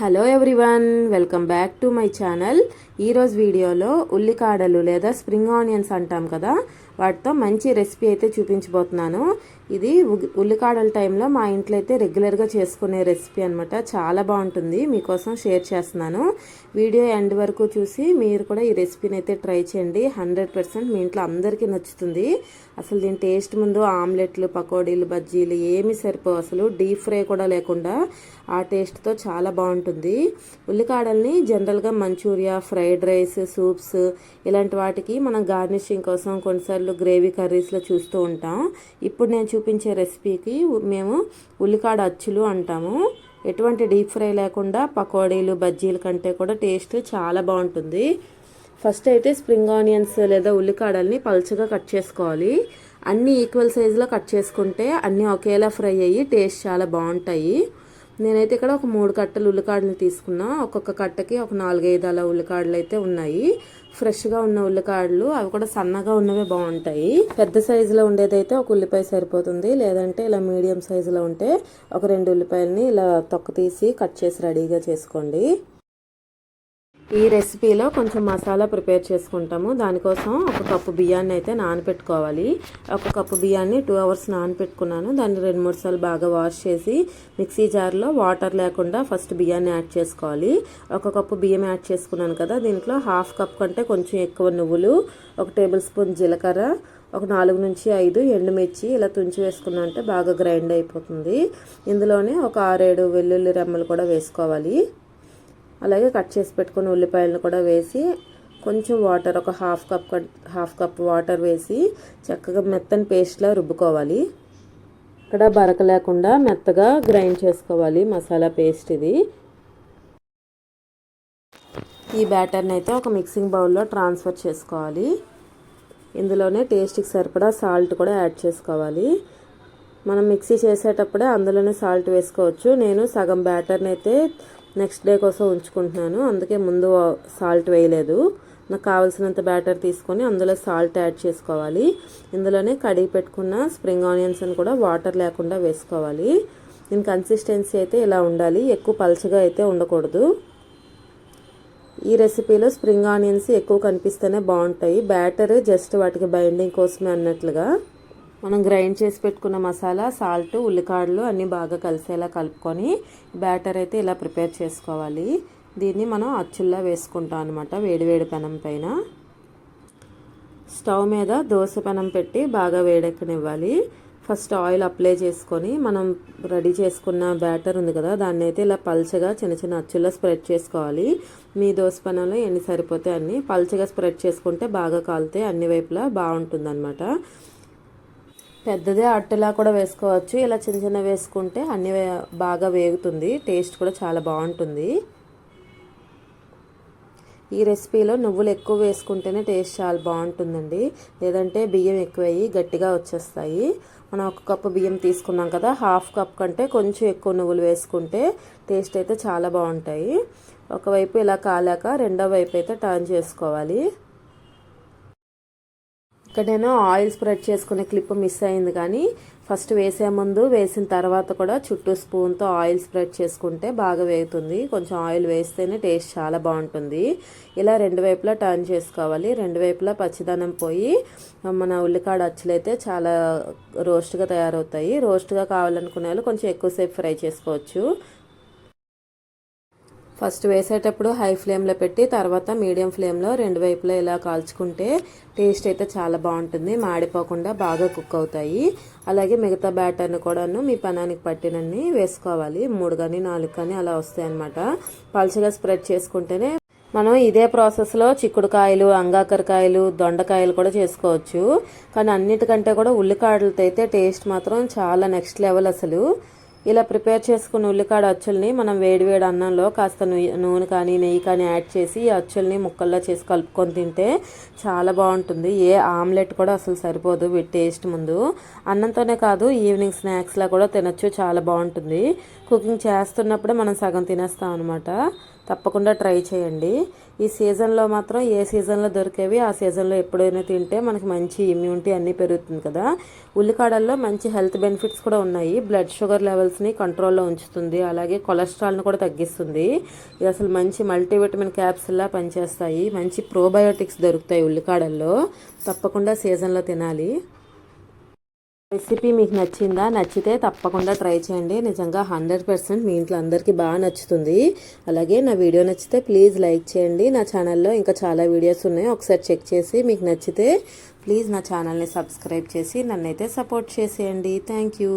Hello everyone welcome back to my channel ఈరోజు వీడియోలో ఉల్లికాడలు లేదా స్ప్రింగ్ ఆనియన్స్ అంటాం కదా. వాటితో మంచి రెసిపీ అయితే చూపించబోతున్నాను. ఇది ఉల్లికాడల టైంలో మా ఇంట్లో అయితే రెగ్యులర్గా చేసుకునే రెసిపీ అనమాట చాలా బాగుంటుంది. మీకోసం షేర్ చేస్తున్నాను. వీడియో ఎండ్ వరకు చూసి మీరు కూడా ఈ రెసిపీని అయితే ట్రై చేయండి. హండ్రెడ్ పర్సెంట్ మీ ఇంట్లో అందరికీ నచ్చుతుంది. అసలు దీని టేస్ట్ ముందు ఆమ్లెట్లు పకోడీలు బజ్జీలు ఏమి సరిపోవు అసలు. డీప్ ఫ్రై కూడా లేకుండా ఆ టేస్ట్తో చాలా బాగుంటుంది. ఉల్లికాడల్ని జనరల్గా మంచూరియా ఫ్రైడ్ రైస్ సూప్స్ ఇలాంటి వాటికి మనం గార్నిషింగ్ కోసం కొన్నిసార్లు గ్రేవీ కర్రీస్లో చూస్తూ ఉంటాం. ఇప్పుడు నేను చూపించే రెసిపీకి మేము ఉల్లికాడ అచ్చులు అంటాము. ఎటువంటి డీప్ ఫ్రై లేకుండా పకోడీలు బజ్జీల కంటే కూడా టేస్ట్ చాలా బాగుంటుంది. ఫస్ట్ అయితే స్ప్రింగ్ ఆనియన్స్ లేదా ఉల్లికాడల్ని పల్చగా కట్ చేసుకోవాలి. అన్ని ఈక్వల్ సైజులో కట్ చేసుకుంటే అన్నీ ఒకేలా ఫ్రై అయ్యి టేస్ట్ చాలా బాగుంటాయి. నేనైతే ఇక్కడ ఒక మూడు కట్టలు ఉల్లికాడలు తీసుకున్నా. ఒక్కొక్క కట్టకి ఒక నాలుగైదు అలా ఉల్లికాడలు అయితే ఉన్నాయి. ఫ్రెష్గా ఉన్న ఉల్లికాడలు అవి కూడా సన్నగా ఉన్నవే బాగుంటాయి. పెద్ద సైజులో ఉండేదైతే ఒక ఉల్లిపాయ సరిపోతుంది. లేదంటే ఇలా మీడియం సైజులో ఉంటే ఒక రెండు ఉల్లిపాయలని ఇలా తొక్క తీసి కట్ చేసి రెడీగా చేసుకోండి. ఈ రెసిపీలో కొంచెం మసాలా ప్రిపేర్ చేసుకుంటాము. దానికోసం ఒక కప్పు బియ్యాన్ని అయితే నానపెట్టుకోవాలి. ఒక కప్పు బియ్యాన్ని టూ అవర్స్ నానపెట్టుకున్నాను. దాన్ని రెండు మూడు సార్లు బాగా వాష్ చేసి మిక్సీ జార్లో వాటర్ లేకుండా ఫస్ట్ బియ్యాన్ని యాడ్ చేసుకోవాలి. ఒక కప్పు బియ్యం యాడ్ చేసుకున్నాను కదా దీంట్లో హాఫ్ కప్ కంటే కొంచెం ఎక్కువ నువ్వులు ఒక టేబుల్ స్పూన్ జీలకర్ర ఒక నాలుగు నుంచి ఐదు ఎండుమిర్చి ఇలా తుంచి వేసుకున్నా అంటే బాగా గ్రైండ్ అయిపోతుంది. ఇందులోనే ఒక ఆరేడు వెల్లుల్లి రెమ్మలు కూడా వేసుకోవాలి. అలాగే కట్ చేసి పెట్టుకున్న ఉల్లిపాయలను కూడా వేసి కొంచెం వాటర్ ఒక half cup half cup water వేసి చక్కగా మెత్తని పేస్ట్లా రుబ్బుకోవాలి. ఇక్కడ బరక లేకుండా మెత్తగా గ్రైండ్ చేసుకోవాలి మసాలా పేస్ట్ ఇది. ఈ బ్యాటర్ని అయితే ఒక మిక్సింగ్ బౌల్లో ట్రాన్స్ఫర్ చేసుకోవాలి. ఇందులోనే టేస్ట్కి సరిపడా సాల్ట్ కూడా యాడ్ చేసుకోవాలి. మనం మిక్సీ చేసేటప్పుడే అందులోనే సాల్ట్ వేసుకోవచ్చు. నేను సగం బ్యాటర్ని అయితే నెక్స్ట్ డే కోసం ఉంచుకుంటున్నాను. అందుకే ముందు సాల్ట్ వేయలేదు. నాకు కావాల్సినంత బ్యాటర్ తీసుకొని అందులో సాల్ట్ యాడ్ చేసుకోవాలి. ఇందులోనే కడిగి పెట్టుకున్న స్ప్రింగ్ ఆనియన్స్ అని కూడా వాటర్ లేకుండా వేసుకోవాలి. దీని కన్సిస్టెన్సీ అయితే ఇలా ఉండాలి. ఎక్కువ పలచగా అయితే ఉండకూడదు. ఈ రెసిపీలో స్ప్రింగ్ ఆనియన్స్ ఎక్కువ కనిపిస్తేనే బాగుంటాయి. బ్యాటర్ జస్ట్ వాటికి బైండింగ్ కోసమే అన్నట్లుగా. మనం గ్రైండ్ చేసి పెట్టుకున్న మసాలా సాల్ట్ ఉల్లికాడలు అన్నీ బాగా కలిసేలా కలుపుకొని బ్యాటర్ అయితే ఇలా ప్రిపేర్ చేసుకోవాలి. దీన్ని మనం అచ్చుల్లా వేసుకుంటాం అనమాట వేడివేడి పెనం పైన. స్టవ్ మీద దోశ పెనం పెట్టి బాగా వేడెక్కనివ్వాలి. ఫస్ట్ ఆయిల్ అప్లై చేసుకొని మనం రెడీ చేసుకున్న బ్యాటర్ ఉంది కదా దాన్ని అయితే ఇలా పల్చగా చిన్న చిన్న అచ్చుల్లో స్ప్రెడ్ చేసుకోవాలి. మీ దోశ పెనంలో ఎన్ని సరిపోతే అన్ని పల్చగా స్ప్రెడ్ చేసుకుంటే బాగా కాలితే అన్ని వైపులా బాగుంటుంది అనమాట పెద్దదే అట్టలా కూడా వేసుకోవచ్చు. ఇలా చిన్న చిన్న వేసుకుంటే అన్ని బాగా వేగుతుంది. టేస్ట్ కూడా చాలా బాగుంటుంది. ఈ రెసిపీలో నువ్వులు ఎక్కువ వేసుకుంటేనే టేస్ట్ చాలా బాగుంటుందండి. లేదంటే బియ్యం ఎక్కువయ్యి గట్టిగా వచ్చేస్తాయి. మనం ఒక కప్పు బియ్యం తీసుకున్నాం కదా హాఫ్ కప్ కంటే కొంచెం ఎక్కువ నువ్వులు వేసుకుంటే టేస్ట్ అయితే చాలా బాగుంటాయి. ఒకవైపు ఇలా కాలాక రెండో వైపు అయితే టర్న్ చేసుకోవాలి. నేను ఆయిల్ స్ప్రెడ్ చేసుకునే క్లిప్ మిస్ అయింది కానీ ఫస్ట్ వేసే ముందు వేసిన తర్వాత కూడా చుట్టూ స్పూన్తో ఆయిల్ స్ప్రెడ్ చేసుకుంటే బాగా వేగుతుంది. కొంచెం ఆయిల్ వేస్తేనే టేస్ట్ చాలా బాగుంటుంది. ఇలా రెండు వైపులా టర్న్ చేసుకోవాలి. రెండు వైపులా పచ్చిదనం పోయి మన ఉల్లికాడ అచ్చులైతే చాలా రోస్ట్గా తయారవుతాయి. రోస్ట్గా కావాలనుకునే వాళ్ళు కొంచెం ఎక్కువసేపు ఫ్రై చేసుకోవచ్చు. ఫస్ట్ వేసేటప్పుడు హై ఫ్లేమ్లో పెట్టి తర్వాత మీడియం ఫ్లేమ్లో రెండు వైపులా ఇలా కాల్చుకుంటే టేస్ట్ అయితే చాలా బాగుంటుంది. మాడిపోకుండా బాగా కుక్ అవుతాయి. అలాగే మిగతా బ్యాటర్ని కూడాను మీ పనానికి పట్టినన్ని వేసుకోవాలి. మూడు కానీ నాలుగు కానీ అలా వస్తాయి అనమాట పలుచగా స్ప్రెడ్ చేసుకుంటేనే మనం ఇదే ప్రాసెస్లో చిక్కుడుకాయలు అంగాకరకాయలు దొండకాయలు కూడా చేసుకోవచ్చు. కానీ అన్నిటికంటే కూడా ఉల్లికాడలతో అయితే టేస్ట్ మాత్రం చాలా నెక్స్ట్ లెవెల్ అసలు. ఇలా ప్రిపేర్ చేసుకున్న ఉల్లికాడ అచ్చుల్ని మనం వేడివేడి అన్నంలో కాస్త నూనె నూనె కానీ నెయ్యి కానీ యాడ్ చేసి ఈ అచ్చుల్ని ముక్కల్లో చేసి కలుపుకొని తింటే చాలా బాగుంటుంది. ఏ ఆమ్లెట్ కూడా అసలు సరిపోదు వీటి టేస్ట్ ముందు. అన్నంతోనే కాదు ఈవినింగ్ స్నాక్స్లా కూడా తినచ్చు చాలా బాగుంటుంది. కుకింగ్ చేస్తున్నప్పుడే మనం సగం తినేస్తాం అనమాట తప్పకుండా ట్రై చేయండి. ఈ సీజన్లో మాత్రం ఏ సీజన్లో దొరికేవి ఆ సీజన్లో ఎప్పుడైనా తింటే మనకి మంచి ఇమ్యూనిటీ అన్నీ పెరుగుతుంది కదా. ఉల్లికాడల్లో మంచి హెల్త్ బెనిఫిట్స్ కూడా ఉన్నాయి. బ్లడ్ షుగర్ లెవెల్స్ని కంట్రోల్లో ఉంచుతుంది. అలాగే కొలెస్ట్రాల్ని కూడా తగ్గిస్తుంది. ఇది అసలు మంచి మల్టీవిటమిన్ క్యాప్సిల్లా పనిచేస్తాయి. మంచి ప్రోబయోటిక్స్ దొరుకుతాయి ఉల్లికాడల్లో. తప్పకుండా సీజన్లో తినాలి. రెసిపీ మీకు నచ్చిందా? నచ్చితే తప్పకుండా ట్రై చేయండి. నిజంగా హండ్రెడ్ పర్సెంట్ మీ ఇంట్లో అందరికీ బాగా నచ్చుతుంది. అలాగే నా వీడియో నచ్చితే ప్లీజ్ లైక్ చేయండి. నా ఛానల్లో ఇంకా చాలా వీడియోస్ ఉన్నాయి. ఒకసారి చెక్ చేసి మీకు నచ్చితే ప్లీజ్ నా ఛానల్ని సబ్స్క్రైబ్ చేసి నన్నైతే సపోర్ట్ చేసేయండి. Thank you